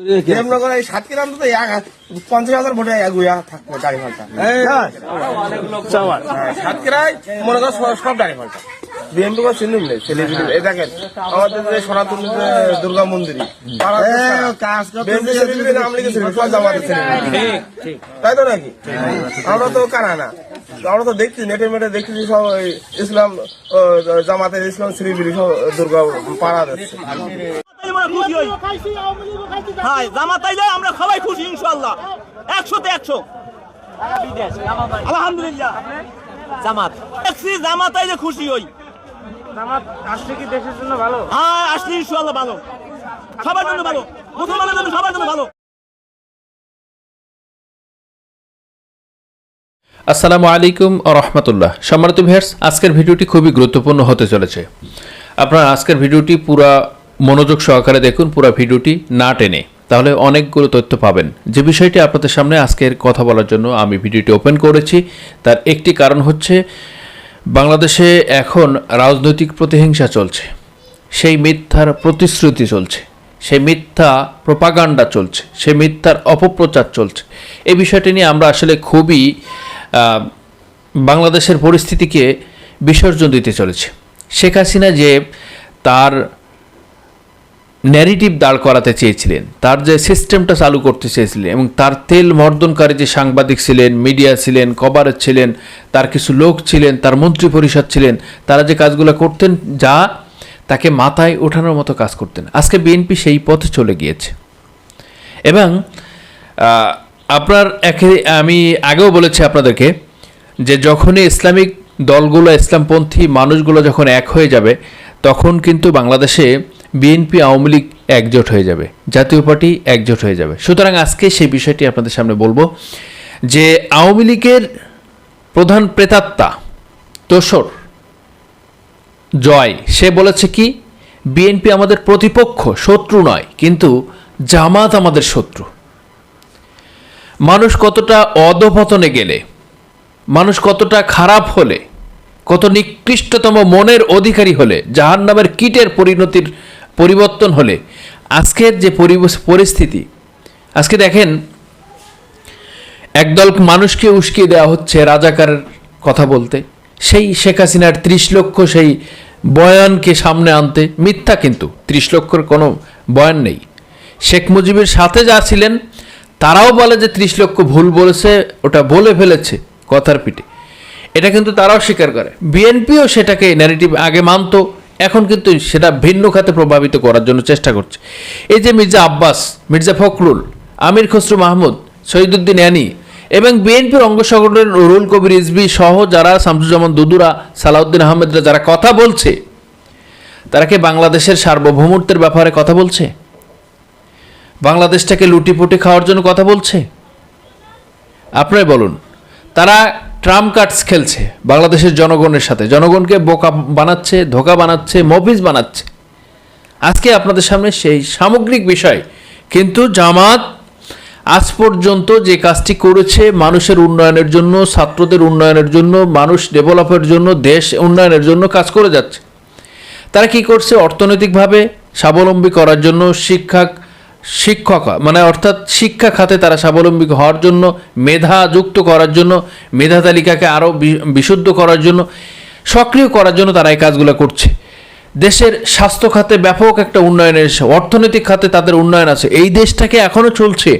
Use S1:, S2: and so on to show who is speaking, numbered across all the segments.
S1: এই অন্তত এক পঞ্চাশ হাজার ভোটে এগুয়া থাকবে গাড়ি ফালটা হ্যাঁ, সাতক্ষীরায় মনে করো সব- গাড়ি ফালটা নেই এই দেখেন আমাদের যে সনাতন দুর্গা মন্দিরই। তাই তো নাকি? আমরা তো কানা না? আমরা তো দেখছি নেটে মেটে দেখছি সব ইসলাম জামাতের ইসলাম সেলিব্রিটি সব দুর্গা পাড়া দিচ্ছে
S2: আমরা খুশি হই। হ্যাঁ জামাত আইলে আমরা সবাই খুশি ইনশাল্লাহ একশোতে একশো। আলহামদুলিল্লাহ। জামাত। দেখছি জামাত আইলে খুশি হই।
S3: জামাত আসলে কি দেশের জন্য ভালো?
S2: হ্যাঁ আসলে ইনশাল্লাহ ভালো। সবার জন্য ভালো। মুসলমানের জন্য সবার জন্য ভালো।
S4: আসসালামু আলাইকুম রহমতুল্লাহ। সম্মানিত ভিউয়ার্স আজকের ভিডিওটি খুবই গুরুত্বপূর্ণ হতে চলেছে। আপনারা আজকের ভিডিওটি পুরা মনোযোগ সহকারে দেখুন পুরো ভিডিওটি না টেনে। তাহলে অনেকগুলো তথ্য পাবেন। যে বিষয়টি আপনাদের সামনে আজকের কথা বলার জন্য আমি ভিডিওটি ওপেন করেছি, তার একটি কারণ হচ্ছে বাংলাদেশে এখন রাজনৈতিক প্রতিহিংসা চলছে। সেই মিথ্যার প্রতিশ্রুতি চলছে। সেই মিথ্যা প্রপাগান্ডা চলছে। সেই মিথ্যার অপপ্রচার চলছে। এই বিষয়টি নিয়ে আমরা আসলে খুবই বাংলাদেশের পরিস্থিতিকে বিসর্জন দিতে চলেছে। শেখ হাসিনা যে তার ন্যারেটিভ দাঁড় করাতে চেয়েছিলেন। তার যে সিস্টেমটা চালু করতে চেয়েছিলেন এবং তার তেল মর্দনকারী যে সাংবাদিক ছিলেন মিডিয়া ছিলেন কভারেজ ছিলেন, তার কিছু লোক ছিলেন, তার মন্ত্রী পরিষদ ছিলেন, তারা যে কাজগুলো করতেন, যা তাকে মাথায় ওঠানোর মতো কাজ করতেন। আজকে বিএনপি সেই পথে চলে গিয়েছে। এবং আপনার একে, আমি আগেও বলেছি আপনাদেরকে যে যখনই ইসলামিক দলগুলো, ইসলামপন্থী মানুষগুলো যখন এক হয়ে যাবে, তখন কিন্তু বাংলাদেশে বিএনপি আওয়ামী লীগ একজোট হয়ে যাবে, জাতীয় পার্টি একজোট হয়ে যাবে। সুতরাং আজকে সেই বিষয়টি আপনাদের সামনে বলব যে আওয়ামী লীগের প্রধান প্রেতাত্মা তোসর জয়, সে বলেছে কি, বিএনপি আমাদের প্রতিপক্ষ, শত্রু নয়, কিন্তু জামাত আমাদের শত্রু। মানুষ কতটা অধপতনে গেলে, মানুষ কতটা খারাপ হলে, কত নিকৃষ্টতম মনের অধিকারী হলে জাহান নামের কীটের পরিণতির পরিবর্তন হলে আজকের যে পরিস্থিতি, আজকে দেখেন, একদল মানুষকে উস্কিয়ে দেওয়া হচ্ছে রাজাকারের কথা বলতে। সেই শেখ হাসিনার ত্রিশ লক্ষ সেই বয়ানকে সামনে আনতে, মিথ্যা কিন্তু, ত্রিশ লক্ষর কোনো বয়ান নেই। শেখ মুজিবের সাথে যা ছিলেন, তারাও বলে যে ত্রিশ লক্ষ ভুল বলেছে, ওটা বলে ফেলেছে কথার পিঠে। এটা কিন্তু তারাও স্বীকার করে। বিএনপিও সেটাকে ন্যারেটিভ আগে মানতো এখন কিন্তু সেটা ভিন্ন খাতে প্রভাবিত করার জন্য চেষ্টা করছে। এই যে মির্জা আব্বাস, মির্জা ফখরুল, আমির খসরু মাহমুদ শহীদুদ্দিন অ্যানি এবং বিএনপির অঙ্গ সংগঠনের রুল কবির ইসবি সহ যারা শামসুজ্জামান দুদুরা, সালাউদ্দিন আহমেদরা যারা কথা বলছে, তারা কি বাংলাদেশের সার্বভৌমত্বের ব্যাপারে কথা বলছে? বাংলাদেশটাকে লুটিপুটি খাওয়ার জন্য কথা বলছে? আপনারাই বলুন, তারা ট্রাম্প কার্ডস খেলছে বাংলাদেশের জনগণের সাথে। জনগণকে বোকা বানাচ্ছে, ধোকা বানাচ্ছে, মফিজ বানাচ্ছে। আজকে আপনাদের সামনে সেই সামগ্রিক বিষয়। কিন্তু জামাত আজ পর্যন্ত যে কাজটি করেছে মানুষের উন্নয়নের জন্য, ছাত্রদের উন্নয়নের জন্য, মানুষ ডেভেলপের জন্য, দেশ উন্নয়নের জন্য কাজ করে যাচ্ছে। তারা কি করছে? অর্থনৈতিকভাবে স্বাবলম্বী করার জন্য শিক্ষা শিক্ষক মানে অর্থাৎ শিক্ষা খাতে তারা স্বাবলম্বী হওয়ার জন্য, মেধা যুক্ত করার জন্য, মেধা তালিকাকে আরও বিশুদ্ধ করার জন্য, সক্রিয় করার জন্য তারা এই কাজগুলো করছে। দেশের স্বাস্থ্য খাতে ব্যাপক একটা উন্নয়ন এসেছে। অর্থনৈতিক খাতে তাদের উন্নয়ন আছে। এই দেশটাকে এখনও চলছে।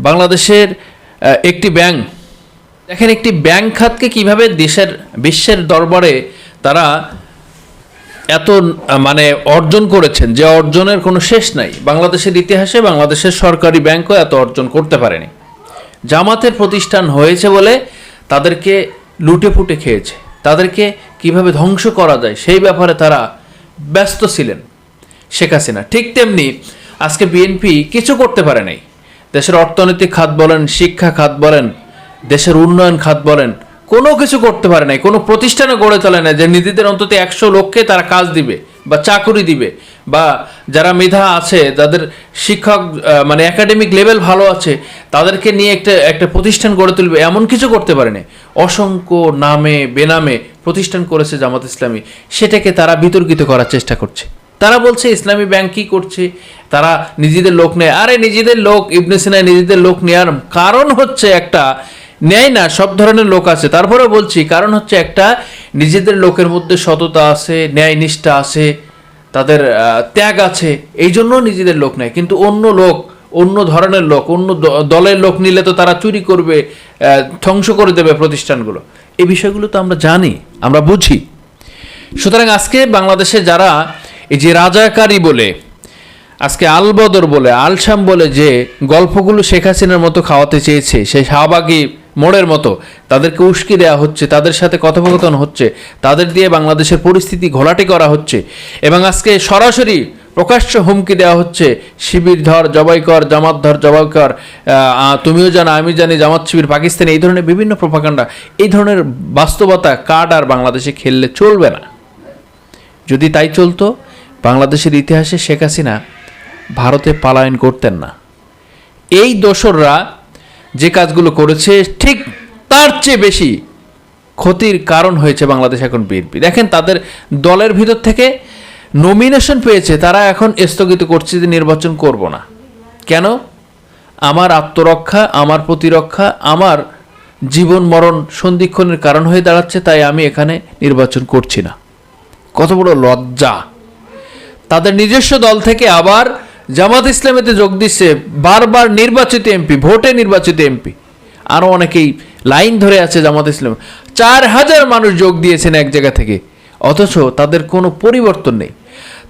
S4: বাংলাদেশের একটি ব্যাংক। দেখেন একটি ব্যাংক খাতকে কীভাবে দেশের, বিশ্বের দরবারে তারা এত মানে অর্জন করেছেন যে অর্জনের কোনো শেষ নাই। বাংলাদেশের ইতিহাসে বাংলাদেশের সরকারি ব্যাংকও এত অর্জন করতে পারেনি। জামাতের প্রতিষ্ঠান হয়েছে বলে তাদেরকে লুটে ফুটে খেয়েছে। তাদেরকে কীভাবে ধ্বংস করা যায় সেই ব্যাপারে তারা ব্যস্ত ছিলেন শেখ হাসিনা। ঠিক তেমনি আজকে বিএনপি কিছু করতে পারে নাই। দেশের অর্থনৈতিক খাত বলেন, শিক্ষা খাত বলেন, দেশের উন্নয়ন খাত বলেন কোনো কিছু করতে পারে নাই, কোনো প্রতিষ্ঠানে গড়ে তোলে না যে নিজেদের অন্তত একশো লোককে তারা কাজ দিবে বা চাকুরি দিবে বা যারা মেধা আছে, যাদের শিক্ষক মানে একাডেমিক লেভেল ভালো আছে, তাদেরকে নিয়ে একটা একটা প্রতিষ্ঠান গড়ে তুলবে, এমন কিছু করতে পারে পারেনি অসংখ্য নামে, বেনামে প্রতিষ্ঠান করেছে জামাত ইসলামী, সেটাকে তারা বিতর্কিত করার চেষ্টা করছে। তারা বলছে ইসলামী ব্যাংক কী করছে? তারা নিজেদের লোক নেয়। আরে নিজেদের লোক, ইবনে সিনা নিজেদের লোক নেওয়ার কারণ হচ্ছে একটা নেয় না, সব ধরনের লোক আছে। তারপরে বলছি, কারণ হচ্ছে একটা নিজেদের লোকের মধ্যে সততা আছে, ন্যায় নিষ্ঠা আছে, তাদের ত্যাগ আছে, এই জন্য নিজেদের লোক নেয়। কিন্তু অন্য লোক, অন্য ধরনের লোক, অন্য দলের লোক নিলে তো তারা চুরি করবে ধ্বংস করে দেবে প্রতিষ্ঠানগুলো। এই বিষয়গুলো তো আমরা জানি, আমরা বুঝি। সুতরাং আজকে বাংলাদেশে যারা এই যে রাজাকারী বলে, আজকে আলবদর বলে, আলসাম বলে যে গল্পগুলো শেখ হাসিনার মতো খাওয়াতে চেয়েছে সেই শাহবাগী মোড়ের মতো। তাদেরকে উস্কি দেওয়া হচ্ছে, তাদের সাথে কথোপকথন হচ্ছে, তাদের দিয়ে বাংলাদেশের পরিস্থিতি ঘোলাটে করা হচ্ছে। এবং আজকে সরাসরি প্রকাশ্য হুমকি দেওয়া হচ্ছে, শিবির ধর, জবাই কর, জামাত ধর, জবাই কর তুমিও জানো, আমি জানি জামাত শিবির পাকিস্তানে এই ধরনের বিভিন্ন প্রপাকাণ্ডা এই ধরনের বাস্তবতা কার্ড আর বাংলাদেশে খেললে চলবে না? যদি তাই চলতো, বাংলাদেশের ইতিহাসে শেখ হাসিনা ভারতে পালায়ন করতেন না। এই দোসররা যে কাজগুলো করেছে, ঠিক তার চেয়ে বেশি ক্ষতির কারণ হয়েছে বাংলাদেশ এখন বিএনপি। দেখেন, তাদের দলের ভিতর থেকে নমিনেশন পেয়েছে, তারা এখন স্থগিত করছে যে নির্বাচন করব না। কেন? আমার আত্মরক্ষা, আমার প্রতিরক্ষা, আমার জীবন মরণ সন্ধিক্ষণের কারণ হয়ে দাঁড়াচ্ছে, তাই আমি এখানে নির্বাচন করছি না। কত বড় লজ্জা। তাদের নিজস্ব দল থেকে আবার জামাত ইসলামেতে যোগ দিচ্ছে বারবার নির্বাচিত এমপি, ভোটে নির্বাচিত এমপি। আরও অনেকেই লাইন ধরে আছে জামাত ইসলাম। চার হাজার মানুষ যোগ দিয়েছেন এক জায়গা থেকে। অথচ তাদের কোনো পরিবর্তন নেই।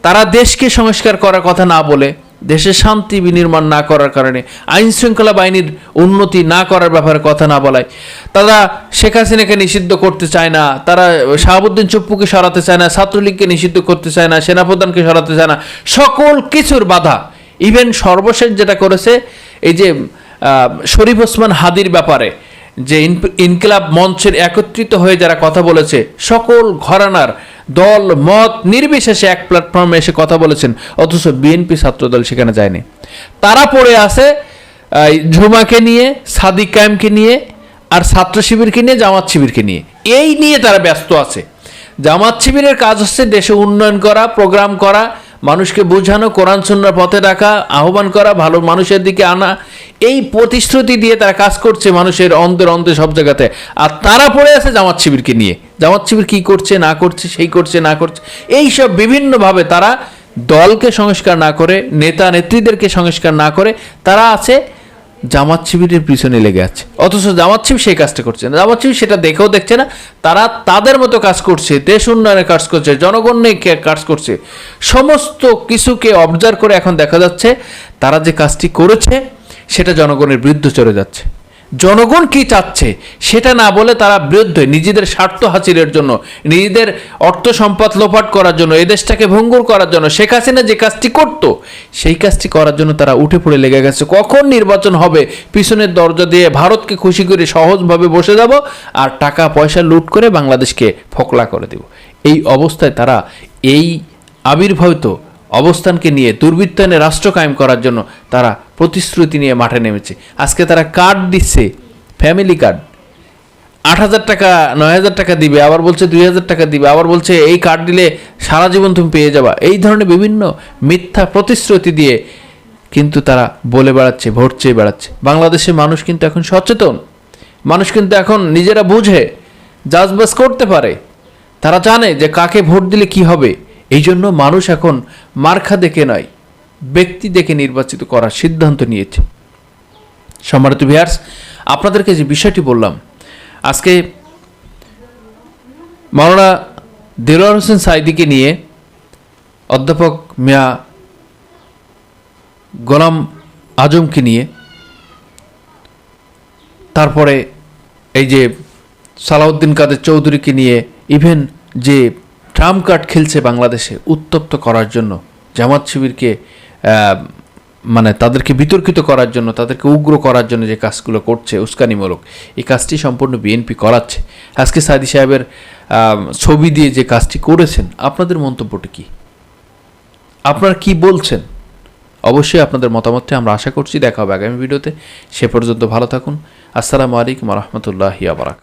S4: তারা দেশকে সংস্কার করার কথা না বলে, দেশে শান্তি বিনির্মাণ না করার কারণে আইন শৃঙ্খলা বাহিনীর উন্নতি না করার ব্যাপারে কথা না বলায়। তারা শেখ হাসিনাকে নিষিদ্ধ করতে চায় না, তারা শাহাবুদ্দিন চুপ্পুকে সরাতে চায় না, ছাত্রলীগকে নিষিদ্ধ করতে চায় না, সেনাপ্রধানকে সরাতে চায় না, সকল কিছুর বাধা ইভেন সর্বশেষ যেটা করেছে, এই যে শরীফ ওসমান হাদির ব্যাপারে, যে ইন- ইনকিলাব মঞ্চের একত্রিত হয়ে যারা কথা বলেছে, সকল ঘরানার দল, মত নির্বিশেষে এক প্ল্যাটফর্মে এসে কথা বলেছেন, অথচ বিএনপি ছাত্রদল সেখানে যায়নি। তারা পড়ে আছে ঝুমাকে নিয়ে, সাদিক কায়েমকে নিয়ে, আর ছাত্র শিবিরকে নিয়ে, জামাত শিবিরকে নিয়ে। এই নিয়ে তারা ব্যস্ত আছে। জামাত শিবিরের কাজ হচ্ছে দেশে উন্নয়ন করা প্রোগ্রাম করা মানুষকে বোঝানো, কোরআন, সুন্নার পথে ডাকা আহ্বান করা, ভালো মানুষের দিকে আনা, এই প্রতিশ্রুতি দিয়ে তারা কাজ করছে মানুষের অন্তর অন্তর সব জায়গাতে। আর তারা পড়ে আছে জামাত শিবিরকে নিয়ে। জামাত শিবির কী করছে, না করছে, সেই করছে, না করছে এই সব বিভিন্নভাবে তারা দলকে সংস্কার না করে নেতা নেত্রীদেরকে সংস্কার না করে, তারা আছে জামাত শিবিরের পিছনে লেগে আছে। অথচ জামাত শিবির সেই কাজটা করছে না। জামাত শিবির সেটা দেখেও দেখছে না। তারা তাদের মতো কাজ করছে, দেশ উন্নয়নে কাজ করছে, জনগণ নিয়ে কাজ করছে। সমস্ত কিছুকে অবজার্ভ করে এখন দেখা যাচ্ছে, তারা যে কাজটি করেছে, সেটা জনগণের বিরুদ্ধে চলে যাচ্ছে। জনগণ কি চাচ্ছে সেটা না বলে তারা বিরুদ্ধে নিজেদের স্বার্থ হাসিলের জন্য, নিজেদের অর্থ সম্পদ লোপাট করার জন্য এদেশটাকে ভঙ্গুর করার জন্য, শেখ হাসিনা যে কাজটি করত, সেই কাজটি করার জন্য তারা উঠে পড়ে লেগে গেছে। কখন নির্বাচন হবে, পিছনের দরজা দিয়ে ভারতকে খুশি করে সহজভাবে বসে যাব আর টাকা পয়সা লুট করে বাংলাদেশকে ফকলা করে দেব। এই অবস্থায় তারা এই আবির্ভাবিত অবস্থানকে নিয়ে দুর্বৃত্তায়নে রাষ্ট্র কায়েম করার জন্য তারা প্রতিশ্রুতি নিয়ে মাঠে নেমেছে। আজকে তারা কার্ড দিচ্ছে, ফ্যামিলি কার্ড। আট হাজার টাকা, নয় হাজার টাকা দিবে, আবার বলছে দুই হাজার টাকা দিবে, আবার বলছে এই কার্ড দিলে সারা জীবন তুমি পেয়ে যাবা। এই ধরনের বিভিন্ন মিথ্যা প্রতিশ্রুতি দিয়ে কিন্তু তারা বলে বেড়াচ্ছে, ভোট চেয়ে বেড়াচ্ছে। বাংলাদেশের মানুষ কিন্তু এখন সচেতন। মানুষ কিন্তু এখন নিজেরা বুঝে, জাজবাজ করতে পারে। তারা জানে যে কাকে ভোট দিলে কি হবে। এই জন্য মানুষ এখন মার্খা দেখে নয়, ব্যক্তি দেখে নির্বাচিত করার সিদ্ধান্ত নিয়েছে। সম্মানিত ভিয়ার্স আপনাদেরকে যে বিষয়টি বললাম, আজকে মাওলানা দেলোয়ার হোসেন সাইদিকে নিয়ে অধ্যাপক মিয়া গোলাম আজমকে নিয়ে, তারপরে এই যে সালাউদ্দিন কাদের চৌধুরীকে নিয়ে ইভেন যে ট্রাম কার্ড খেলছে বাংলাদেশে উত্তপ্ত করার জন্য, জামাত শিবিরকে মানে তাদেরকে বিতর্কিত করার জন্য, তাদেরকে উগ্র করার জন্য যে কাজগুলো করছে উস্কানিমূলক, এই কাজটি সম্পূর্ণ বিএনপি করাচ্ছে। আজকে সাদি সাহেবের ছবি দিয়ে যে কাজটি করেছেন, আপনাদের মন্তব্যটি কি? আপনারা কি বলছেন? অবশ্যই আপনাদের মতামতটি আমরা আশা করছি দেখা হবে আগামী ভিডিওতে। সে পর্যন্ত ভালো থাকুন। আসসালামু আলাইকুম রহমতুল্লাহ আবরাক